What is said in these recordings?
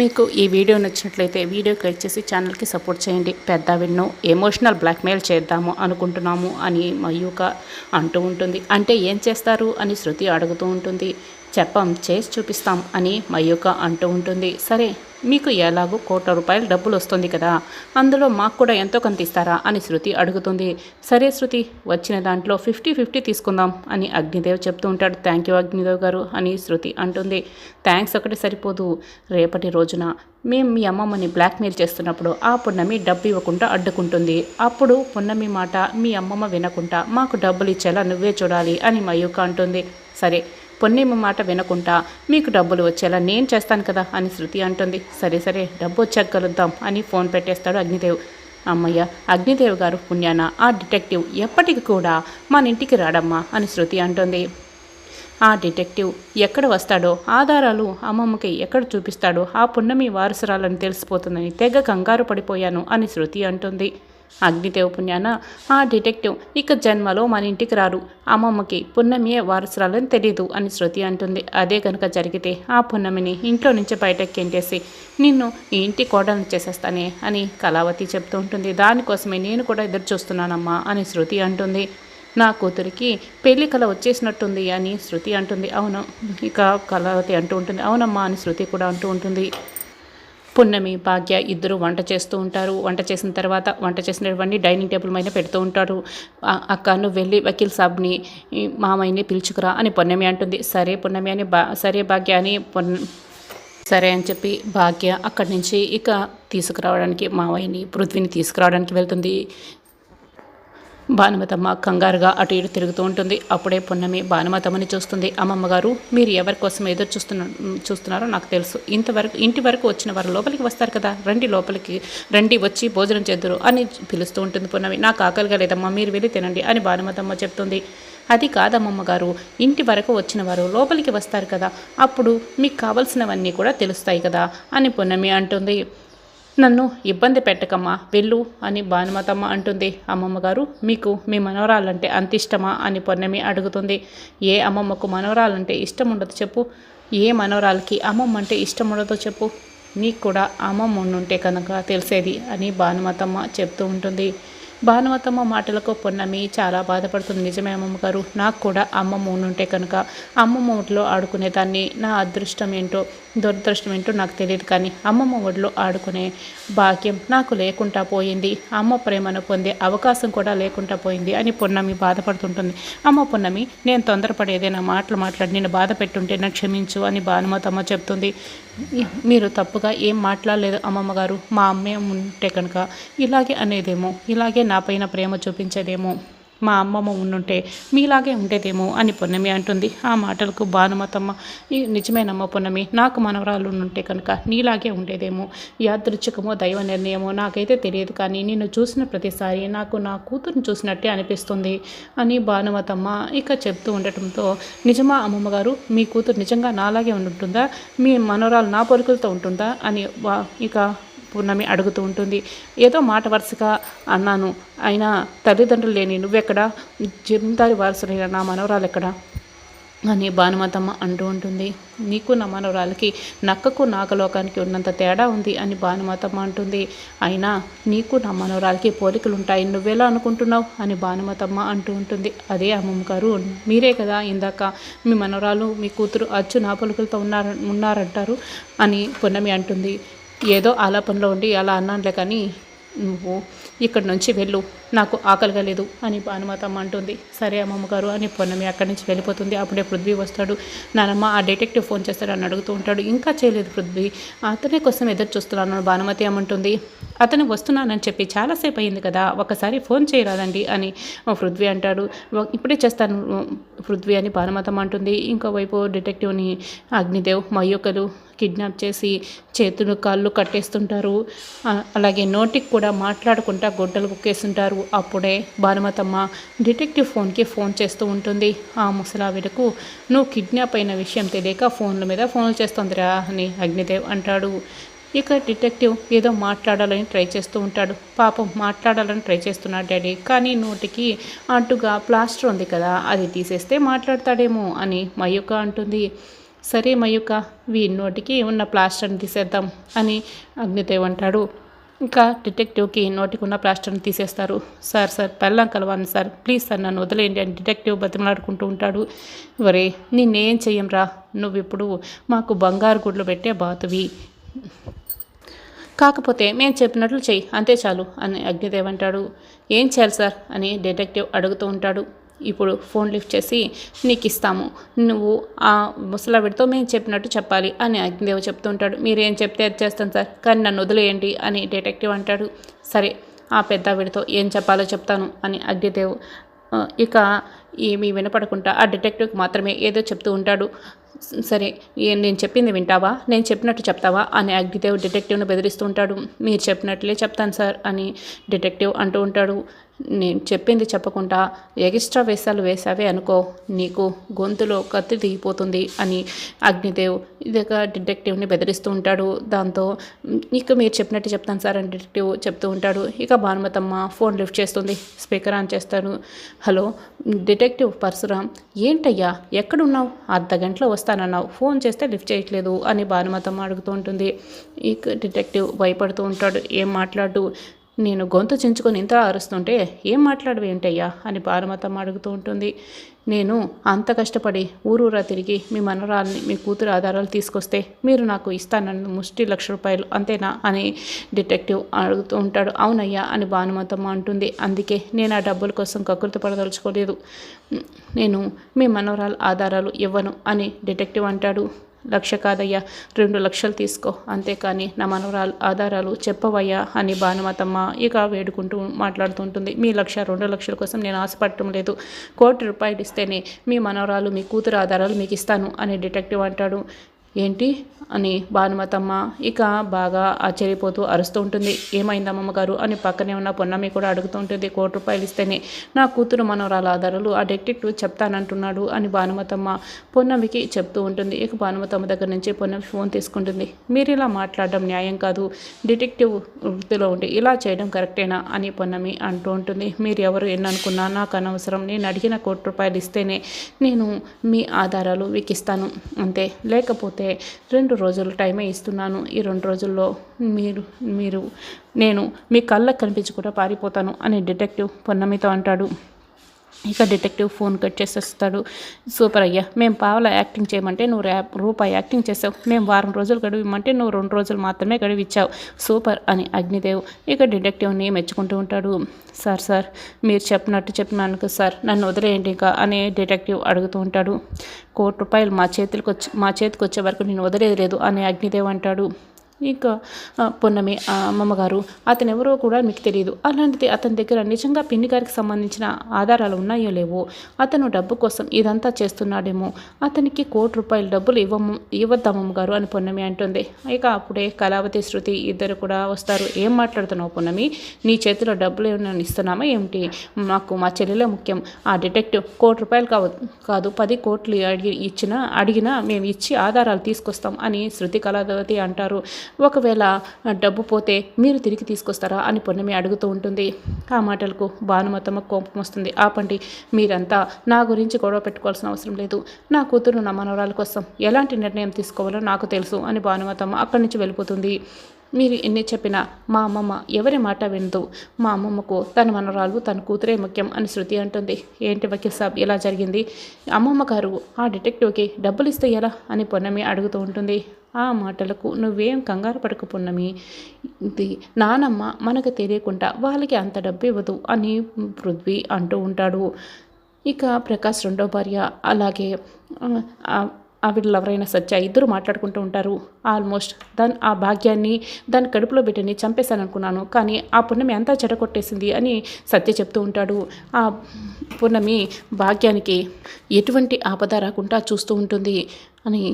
మీకు ఈ వీడియో నచ్చినట్లయితే వీడియోకి లైక్ చేసి ఛానల్కి సపోర్ట్ చేయండి. పెద్ద విన్ను ఎమోషనల్ బ్లాక్మెయిల్ చేద్దాము అనుకుంటున్నాము అని మయూక అంటూ ఉంటుంది. అంటే ఏం చేస్తారు అని శృతి అడుగుతూ ఉంటుంది. చెప్పం చేసి చూపిస్తాం అని మయూక అంటూ ఉంటుంది. సరే మీకు ఎలాగో కోట్ల రూపాయలు డబ్బులు వస్తుంది కదా అందులో మాకు కూడా ఎంతో కొంత ఇస్తారా అని శృతి అడుగుతుంది. సరే శృతి వచ్చిన దాంట్లో ఫిఫ్టీ ఫిఫ్టీ తీసుకుందాం అని అగ్నిదేవ్ చెప్తూ ఉంటాడు. థ్యాంక్ యూ అగ్నిదేవ్ గారు అని శృతి అంటుంది. థ్యాంక్స్ ఒకటి సరిపోదు. రేపటి రోజున మేము మీ అమ్మమ్మని బ్లాక్మెయిల్ చేస్తున్నప్పుడు ఆ పున్నమి డబ్బు ఇవ్వకుండా అడ్డుకుంటుంది. అప్పుడు పున్నమి మాట మీ అమ్మమ్మ వినకుండా మాకు డబ్బులు ఇచ్చేలా నువ్వే చూడాలి అని మయూక అంటుంది. సరే పొన్నేమ మాట వినకుండా మీకు డబ్బులు వచ్చేలా నేను చేస్తాను కదా అని శృతి అంటుంది. సరే సరే డబ్బు వచ్చాక కలుద్దాం అని ఫోన్ పెట్టేస్తాడు అగ్నిదేవ్. అమ్మయ్య అగ్నిదేవ్ గారు పుణ్యాన ఆ డిటెక్టివ్ ఎప్పటికి కూడా మన ఇంటికి రాడమ్మా అని శృతి అంటుంది. ఆ డిటెక్టివ్ ఎక్కడ వస్తాడో ఆధారాలు అమ్మమ్మకి ఎక్కడ చూపిస్తాడో ఆ పున్నమి వారసురాలని తెలిసిపోతుందని తెగ కంగారు పడిపోయాను అని శృతి అంటుంది. అగ్నిదేవ్ పుణ్యాన ఆ డిటెక్టివ్ ఇక జన్మలో మన ఇంటికి రారు అమ్మమ్మకి పున్నమియే వారసురాలని తెలీదు అని శృతి అంటుంది. అదే కనుక జరిగితే ఆ పున్నమిని ఇంట్లో నుంచి బయటకు ఎంటేసి నిన్ను ఈ ఇంటి కోడలను చేసేస్తానే అని కళావతి చెప్తూ ఉంటుంది. దానికోసమే నేను కూడా ఎదురు చూస్తున్నానమ్మా అని శృతి అంటుంది. నా కూతురికి పెళ్ళి కళ వచ్చేసినట్టుంది అని శృతి అంటుంది. అవును ఇక కళావతి అంటూ ఉంటుంది. అవునమ్మా అని శృతి కూడా అంటూ ఉంటుంది. పున్నమి భాగ్య ఇద్దరు వంట చేస్తూ ఉంటారు. వంట చేసిన తర్వాత వంట చేసినటువంటి డైనింగ్ టేబుల్ పైన పెడుతూ ఉంటారు. అక్క నువ్వు వెళ్ళి వకీల్ సాబ్ని మామయ్యని పిలుచుకురా అని పున్నమి అంటుంది. సరే పున్నమి అని బా సరే భాగ్య అని పొన్న సరే అని చెప్పి భాగ్య అక్కడి నుంచి ఇక తీసుకురావడానికి మావయ్యని పృథ్వీని తీసుకురావడానికి వెళ్తుంది. భానుమతమ్మ కంగారుగా అటు ఇటు తిరుగుతూ ఉంటుంది. అప్పుడే పున్నమి భానుమతమ్మని చూస్తుంది. అమ్మమ్మ గారు మీరు ఎవరి కోసం ఎదురు చూస్తున్న చూస్తున్నారో నాకు తెలుసు. ఇంతవరకు ఇంటి వరకు వచ్చిన వారు లోపలికి వస్తారు కదా. రండి లోపలికి రండి వచ్చి భోజనం చేద్దరు అని పిలుస్తూ ఉంటుంది పున్నమి. నాకు ఆకలిగా లేదమ్మా మీరు వెళ్ళి తినండి అని భానుమతమ్మ చెప్తుంది. అది కాదమ్మమ్మ గారు ఇంటి వరకు వచ్చిన వారు లోపలికి వస్తారు కదా. అప్పుడు మీకు కావలసినవన్నీ కూడా తెలుస్తాయి కదా అని పున్నమి అంటుంది. నన్ను ఇబ్బంది పెట్టకమ్మా వెళ్ళు అని భానుమతమ్మ అంటుంది. అమ్మమ్మ గారు మీకు మీ మనవరాలంటే అంత ఇష్టమా అని పొన్నమి అడుగుతుంది. ఏ అమ్మమ్మకు మనవరాలంటే ఇష్టం ఉండదు చెప్పు. ఏ మనవరాలకి అమ్మమ్మ అంటే ఇష్టం ఉండదో చెప్పు. నీకు కూడా అమ్మమ్మ ఉండుంటే కనుక తెలిసేది అని భానుమతమ్మ చెప్తూ ఉంటుంది. భానుమతమ్మ మాటలకు పొన్నమి చాలా బాధపడుతుంది. నిజమే అమ్మమ్మ గారు నాకు కూడా అమ్మమ్మ ఉంటే కనుక అమ్మమ్మ ఒడిలో ఆడుకునేదాన్ని. నా అదృష్టం ఏంటో దురదృష్టం ఏంటో నాకు తెలియదు కానీ అమ్మమ్మ ఒడిలో ఆడుకునే భాగ్యం నాకు లేకుండా పోయింది. అమ్మ ప్రేమను పొందే అవకాశం కూడా లేకుండా పోయింది అని పొన్నమి బాధపడుతుంటుంది. అమ్మ పొన్నమి నేను తొందరపడి ఏదైనా మాటలు మాట్లాడి నేను బాధ పెట్టుంటే నన్ను క్షమించు అని భానుమతమ్మ చెప్తుంది. మీరు తప్పుగా ఏం మాట్లాడలేదు అమ్మమ్మ గారు మా అమ్మే ఉంటే కనుక ఇలాగే అనేదేమో. ఇలాగే నా పైన ప్రేమ చూపించేదేమో. మా అమ్మమ్మ ఉండుంటే మీలాగే ఉండేదేమో అని పొన్నమి అంటుంది. ఆ మాటలకు భానుమతమ్మ నిజమేనమ్మ పొన్నమి నాకు మనవరాలు ఉంటే కనుక నీలాగే ఉండేదేమో. యాదృచ్ఛికమో దైవ నిర్ణయమో నాకైతే తెలియదు కానీ నిన్ను చూసిన ప్రతిసారి నాకు నా కూతురుని చూసినట్టే అనిపిస్తుంది అని భానుమతమ్మ ఇక చెప్తూ ఉండటంతో నిజమా అమ్మమ్మ గారు మీ కూతురు నిజంగా నాలాగే ఉంటుందా మీ మనవరాలు నా పొరుకులతో ఉంటుందా? అని ఇక పూర్ణమి అడుగుతూ ఉంటుంది. ఏదో మాట వరుసగా అన్నాను. అయినా తల్లిదండ్రులు లేని నువ్వెక్కడ? జమీందారి వారసులైన నా మనవరాలు ఎక్కడ అని భానుమతమ్మ అంటూ ఉంటుంది. నీకు నా మనవరాలకి నక్కకు నాగలోకానికి ఉన్నంత తేడా ఉంది అని భానుమతమ్మ అంటుంది. అయినా నీకు నా మనవరాలకి పోలికలు ఉంటాయి నువ్వెలా అనుకుంటున్నావు? అని భానుమతమ్మ అంటూ ఉంటుంది. అదే అమ్మమ్మ గారు మీరే కదా ఇందాక మీ మనవరాలు మీ కూతురు అచ్చు నా పొలుకలతో ఉన్నారు ఉన్నారంటారు అని పున్నమి అంటుంది. ఏదో ఆలాపనలో ఉండి అలా అన్నానులే కానీ నువ్వు ఇక్కడి నుంచి వెళ్ళు. నాకు ఆకలిగా లేదు అని భానుమాతమ్మ అంటుంది. సరే అమ్మమ్మ గారు అని పొన్నమి అక్కడి నుంచి వెళ్ళిపోతుంది. అప్పుడే పృథ్వీ వస్తాడు. నానమ్మ ఆ డిటెక్టివ్ ఫోన్ చేస్తాడు అని అడుగుతూ ఉంటాడు. ఇంకా చేయలేదు పృథ్వీ. అతని కోసం ఎదురు చూస్తున్నాను భానుమతి అమ్మంటుంది అతను వస్తున్నానని చెప్పి చాలాసేపు అయింది కదా. ఒకసారి ఫోన్ చేయరాదండి అని పృథ్వీ అంటాడు. ఇప్పుడే చేస్తాను పృథ్వీ అని భానుమతమ్మ అంటుంది. ఇంకోవైపు డిటెక్టివ్ని అగ్నిదేవ్ మయ్యొకలు కిడ్నాప్ చేసి చేతులు కాళ్ళు కట్టేస్తుంటారు. అలాగే నోటికి కూడా మాట్లాడకుండా గొడ్డలు కుక్కేస్తుంటారు అప్పుడే భానుమతమ్మ డిటెక్టివ్ ఫోన్కి ఫోన్ చేస్తూ ఉంటుంది. ఆ ముసలావిడకు నువ్వు కిడ్నాప్ అయిన విషయం తెలియక ఫోన్ల మీద ఫోన్లు చేస్తుందిరా అని అగ్నిదేవ్ అంటాడు. ఇక డిటెక్టివ్ ఏదో మాట్లాడాలని ట్రై చేస్తూ ఉంటాడు. పాపం మాట్లాడాలని ట్రై చేస్తున్నాడు డాడీ. కానీ నోటికి అంటుగా ప్లాస్టర్ ఉంది కదా అది తీసేస్తే మాట్లాడతాడేమో అని మయూక అంటుంది. సరే మయూక వీడి నోటికి ఉన్న ప్లాస్టర్ని తీసేద్దాం అని అగ్నిదేవ్ అంటాడు. ఇంకా డిటెక్టివ్కి నోటికి ఉన్న ప్లాస్టర్ని తీసేస్తారు. సార్ సార్ పెళ్ళం కలవాను సార్. ప్లీజ్ సార్ నన్ను వదిలేయండి అని డిటెక్టివ్ బతిమలాడుకుంటూ ఉంటాడు. వరే నిన్నేం చెయ్యంరా? నువ్వు ఇప్పుడు మాకు బంగారు గుడ్లు పెట్టే బాతువి. కాకపోతే మేము చెప్పినట్లు చెయ్యి అంతే చాలు అని అగ్నిదేవ్ అంటాడు. ఏం చేయాలి సార్? అని డిటెక్టివ్ అడుగుతూ ఉంటాడు. ఇప్పుడు ఫోన్ లిఫ్ట్ చేసి నీకు ఇస్తాము నువ్వు ఆ ముసలావిడితో మేము చెప్పినట్టు చెప్పాలి అని అగ్నిదేవ్ చెప్తుంటాడు. మీరేం చెప్తే అది చేస్తాను సార్. కానీ నన్ను వదిలేయండి అని డిటెక్టివ్ అంటాడు. సరే ఆ పెద్దావిడితో ఏం చెప్పాలో చెప్తాను అని అగ్నిదేవ్ ఇక ఏమీ వినపడకుండా ఆ డిటెక్టివ్కి మాత్రమే ఏదో చెప్తూ ఉంటాడు. సరే నేను చెప్పింది వింటావా? నేను చెప్పినట్టు చెప్తావా? అని అగ్నిదేవ్ డిటెక్టివ్ను బెదిరిస్తూ ఉంటాడు. మీరు చెప్పినట్లే చెప్తాను సార్ అని డిటెక్టివ్ అంటూ ఉంటాడు. నేను చెప్పింది చెప్పకుండా ఎక్స్ట్రా వేషాలు వేసావే అనుకో. నీకు గొంతులో కత్తి దిగిపోతుంది అని అగ్నిదేవ్ ఇదొక డిటెక్టివ్ని బెదిరిస్తూ ఉంటాడు. దాంతో ఇక మీరు చెప్పినట్టు చెప్తాను సార్ అని డిటెక్టివ్ చెప్తూ ఉంటాడు. ఇక భానుమతమ్మ ఫోన్ లిఫ్ట్ చేస్తుంది. స్పీకర్ ఆన్ చేస్తాడు. హలో డిటెక్టివ్ పరశురామ్ ఏంటయ్యా? ఎక్కడున్నావు? అర్ధ గంటలో వస్తానన్నావు. ఫోన్ చేస్తే లిఫ్ట్ చేయట్లేదు అని భానుమతమ్మ అడుగుతూ ఉంటుంది. ఇక డిటెక్టివ్ భయపడుతూ ఉంటాడు. ఏం మాట్లాడు? నేను గొంతు చించుకొని ఇంత అరుస్తుంటే ఏం మాట్లాడవి ఏంటయ్యా అని భానుమతమ్మ అడుగుతూ ఉంటుంది. నేను అంత కష్టపడి ఊరూరా తిరిగి మీ మనరాల్ని మీ కూతురు ఆధారాలు తీసుకొస్తే మీరు నాకు ఇస్తానన్న ముష్టి లక్ష రూపాయలు అంతేనా అని డిటెక్టివ్ అడుగుతూ ఉంటాడు. అవునయ్యా అని భానుమతమ్మ అంటుంది. అందుకే నేను ఆ డబ్బుల కోసం కకృతి పడదలుచుకోలేదు. నేను మీ మనవరాల ఆధారాలు ఇవ్వను అని డిటెక్టివ్ అంటాడు. లక్ష కాదయ్యా రెండు లక్షలు తీసుకో. అంతేకాని నా మనవరాలు ఆధారాలు చెప్పవయ్యా అని భానుమతమ్మ ఇక వేడుకుంటూ మాట్లాడుతుంటుంది. మీ లక్ష రెండు లక్షల కోసం నేను ఆశపడటం లేదు. కోటి రూపాయలు ఇస్తేనే మీ మనవరాలు మీ కూతురు ఆధారాలు మీకు ఇస్తాను అని డిటెక్టివ్ అంటాడు. ఏంటి? అని భానుమతమ్మ ఇక బాగా ఆశ్చర్యపోతూ అరుస్తూ ఉంటుంది. ఏమైంది అమ్మమ్మ అని పక్కనే ఉన్న పొన్నమ్మి కూడా అడుగుతూ ఉంటుంది. కోటి రూపాయలు ఇస్తేనే. నా కూతురు మనోరాల ఆధారాలు ఆ డిటెక్టివ్ చెప్తానంటున్నాడు అని భానుమతమ్మ పొన్నమికి చెప్తూ ఉంటుంది. ఇక భానుమతమ్మ దగ్గర నుంచి పొన్నమి ఫోన్ తీసుకుంటుంది. మీరు ఇలా మాట్లాడడం న్యాయం కాదు. డిటెక్టివ్ వృత్తిలో ఉండి ఇలా చేయడం కరెక్టేనా? అని పొన్నమి అంటూ ఉంటుంది. మీరు ఎవరు ఎన్ననుకున్నా నాకు అనవసరం. నేను అడిగిన కోటి రూపాయలు ఇస్తేనే నేను మీ ఆధారాలు వికిస్తాను. అంతే. లేకపోతే రెండు రోజులు టైమే ఇస్తున్నాను. ఈ రెండు రోజుల్లో మీరు మీరు నేను మీ కళ్ళకు కనిపించకుండా పారిపోతాను అని డిటెక్టివ్ పొన్నమితో అంటాడు. ఇక డిటెక్టివ్ ఫోన్ కట్ చేసేస్తాడు. సూపర్ అయ్యా. మేము పావల యాక్టింగ్ చేయమంటే నువ్వు ర్యా రూపాయి యాక్టింగ్ చేసావు. మేము వారం రోజులు గడువు ఇమ్మంటే నువ్వు రెండు రోజులు మాత్రమే గడువు ఇచ్చావు సూపర్ అని అగ్నిదేవ్ ఇక డిటెక్టివ్ని మెచ్చుకుంటూ ఉంటాడు. సార్ సార్ మీరు చెప్పినట్టు చెప్పినాను సార్. నన్ను వదిలేయండి ఇంకా అని డిటెక్టివ్ అడుగుతూ ఉంటాడు. కోటి రూపాయలు మా చేతులకు వచ్చి మా చేతికి వచ్చే వరకు నేను వదిలేదు లేదు అని అగ్నిదేవ్ అంటాడు. ఇంకా పొన్నమి అమ్మమ్మగారు అతను ఎవరో కూడా మీకు తెలియదు అలాంటిది అతని దగ్గర నిజంగా పిన్ని గారికి సంబంధించిన ఆధారాలు ఉన్నాయో లేవో అతను డబ్బు కోసం ఇదంతా చేస్తున్నాడేమో. అతనికి కోటి రూపాయలు డబ్బులు ఇవ్వము ఇవ్వద్దమ్మమ్మ గారు అని పొన్నమి అంటుంది. ఇక అప్పుడే కళావతి శృతి ఇద్దరు కూడా వస్తారు. ఏం మాట్లాడుతున్నావు పొన్నమి? నీ చేతిలో డబ్బులు ఏమైనా ఇస్తున్నామా ఏమిటి? మాకు మా చెల్లెలే ముఖ్యం. ఆ డిటెక్టివ్ కోటి రూపాయలు కావ కాదు పది కోట్లు అడిగి ఇచ్చినా అడిగినా మేము ఇచ్చి ఆధారాలు తీసుకొస్తాం అని శృతి కళావతి అంటారు. ఒకవేళ డబ్బు పోతే మీరు తిరిగి తీసుకొస్తారా అని పొన్నమి అడుగుతూ ఉంటుంది. ఆ మాటలకు భానుమతమ్మ కోపం వస్తుంది. ఆపండి మీరంతా నా గురించి గొడవ పెట్టుకోవాల్సిన అవసరం లేదు. నా కూతురు నా మనవరాల కోసం ఎలాంటి నిర్ణయం తీసుకోవాలో నాకు తెలుసు అని భానుమతమ్మ అక్కడి నుంచి వెళ్ళిపోతుంది. మీరు ఎన్ని చెప్పినా మా అమ్మమ్మ ఎవరి మాట వినదు. మా అమ్మమ్మకు తన మనవరాలు తన కూతురే ముఖ్యం అని శృతి అంటుంది. ఏంటి వకీల్ సాబ్ ఇలా జరిగింది? అమ్మమ్మ గారు ఆ డిటెక్టివ్కి డబ్బులు ఇస్తే ఎలా అని పొన్నమి అడుగుతూ ఉంటుంది. ఆ మాటలకు నువ్వేం కంగారు పడకు పున్నమి. ఇది నానమ్మ మనకు తెలియకుండా వాళ్ళకి అంత డబ్బు ఇవ్వదు అని పృథ్వీ అంటూ ఉంటాడు. ఇక ప్రకాష్ రెండో భార్య అలాగే ఆ, ఆవిడ ఎవరైనా సత్య ఇద్దరు మాట్లాడుకుంటూ ఉంటారు. ఆల్మోస్ట్ దాని ఆ భాగ్యాన్ని దాని కడుపులో బిడ్డని చంపేశాను అనుకున్నాను కానీ ఆ పున్నమి అంతా చెడగొట్టేసింది అని సత్య చెప్తూ ఉంటాడు. ఆ పున్నమి భాగ్యానికి ఎటువంటి ఆపద రాకుండా చూస్తూ ఉంటుంది అని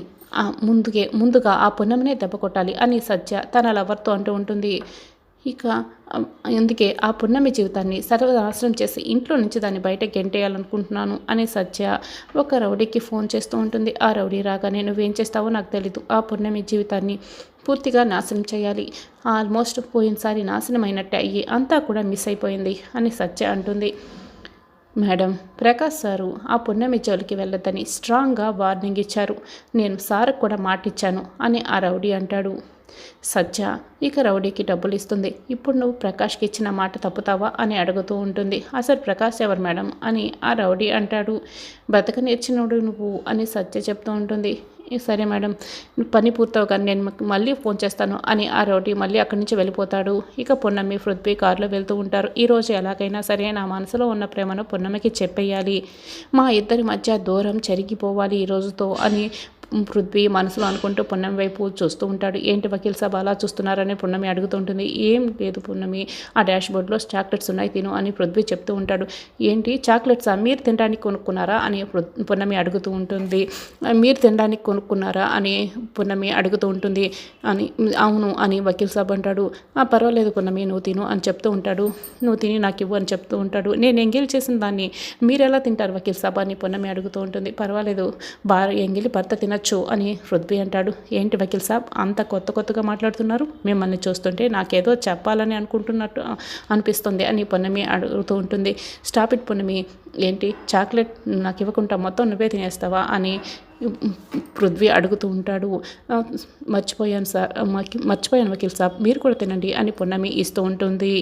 ముందుకే ముందుగే ముందుగా ఆ పున్నమినే దెబ్బ కొట్టాలి అని సత్య తన లవర్తో అంటూ ఉంటుంది. ఇక అందుకే ఆ పున్నమి జీవితాన్ని సర్వనాశనం చేసి ఇంట్లో నుంచి దాన్ని బయట గెంటేయాలనుకుంటున్నాను అని సత్య ఒక రౌడీకి ఫోన్ చేస్తూ ఉంటుంది. ఆ రౌడీ రాగానే నువ్వేం చేస్తావో నాకు తెలీదు. ఆ పున్నమి జీవితాన్ని పూర్తిగా నాశనం చేయాలి. ఆల్మోస్ట్ పోయినసారి నాశనం అయినట్టే అయ్యి అంతా కూడా మిస్ అయిపోయింది అని సత్య అంటుంది. మేడం ప్రకాష్ సారు ఆ పున్నమి జోలికి వెళ్ళొద్దని స్ట్రాంగ్గా వార్నింగ్ ఇచ్చారు. నేను సార్ కూడా మాటిచ్చాను అని ఆ రౌడీ అంటాడు. సత్య ఇక రౌడీకి డబ్బులు ఇస్తుంది. ఇప్పుడు నువ్వు ప్రకాష్కి ఇచ్చిన మాట తప్పుతావా అని అడుగుతూ ఉంటుంది. అసలు ప్రకాష్ ఎవరు మేడం? అని ఆ రౌడీ అంటాడు. బ్రతక నేర్చినోడు నువ్వు అని సత్య చెప్తూ ఉంటుంది. సరే మేడం పని పూర్తవగానే నేను మళ్ళీ ఫోన్ చేస్తాను అని ఆ రౌడీ మళ్ళీ అక్కడి నుంచి వెళ్ళిపోతాడు. ఇక పొన్నమ్మి పృథ్వీ కారులో వెళ్తూ ఉంటారు. ఈరోజు ఎలాగైనా సరే నా మనసులో ఉన్న ప్రేమను పొన్నమ్మకి చెప్పేయాలి. మా ఇద్దరి మధ్య దూరం చెరిగిపోవాలి ఈ రోజుతో అని పృథ్వీ మనసులో అనుకుంటూ పున్నమి వైపు చూస్తూ ఉంటాడు. ఏంటి వకీల్ సాబ్ అలా చూస్తున్నారని పున్నమి అడుగుతూ ఉంటుంది. ఏం లేదు పున్నమి ఆ డాష్ బోర్డ్లో చాక్లెట్స్ ఉన్నాయి తిను అని పృథ్వీ చెప్తూ ఉంటాడు. ఏంటి చాక్లెట్సా? మీరు తినడానికి కొనుక్కున్నారా? అని పున్నమి అడుగుతూ ఉంటుంది. మీరు తినడానికి కొనుక్కున్నారా? అని పున్నమి అడుగుతూ ఉంటుంది. అని అవును అని వకీల్ సాబ్ అంటాడు. "ఆ, పర్వాలేదు పున్నమి నువ్వు తిను అని చెప్తూ ఉంటాడు. నువ్వు తిని నాకు ఇవ్వు అని చెప్తూ ఉంటాడు. నేను ఎంగిల్ చేసిన దాన్ని మీరు ఎలా తింటారు వకీల్ సాబ్? అని పున్నమి అడుగుతూ ఉంటుంది. పర్వాలేదు భార్య ఎంగిలి భర్త తినచ్చు అని పృథ్వీ అంటాడు. ఏంటి వకీల్ సాబ్? అంత కొత్త కొత్తగా మాట్లాడుతున్నారు. మిమ్మల్ని చూస్తుంటే నాకేదో చెప్పాలని అనుకుంటున్నట్టు అనిపిస్తుంది అని పొన్నమి అడుగుతూ ఉంటుంది. స్టాప్ ఇట్ పున్నమి. ఏంటి? చాక్లెట్ నాకు ఇవ్వకుండా మొత్తం నువ్వే తినేస్తావా అని పృథ్వీ అడుగుతూ ఉంటాడు. మర్చిపోయాను సార్. మర్చిపోయాను వకీల్ సాబ్. మీరు కూడా తినండి అని పున్నమి ఇస్తూ ఉంటుంది.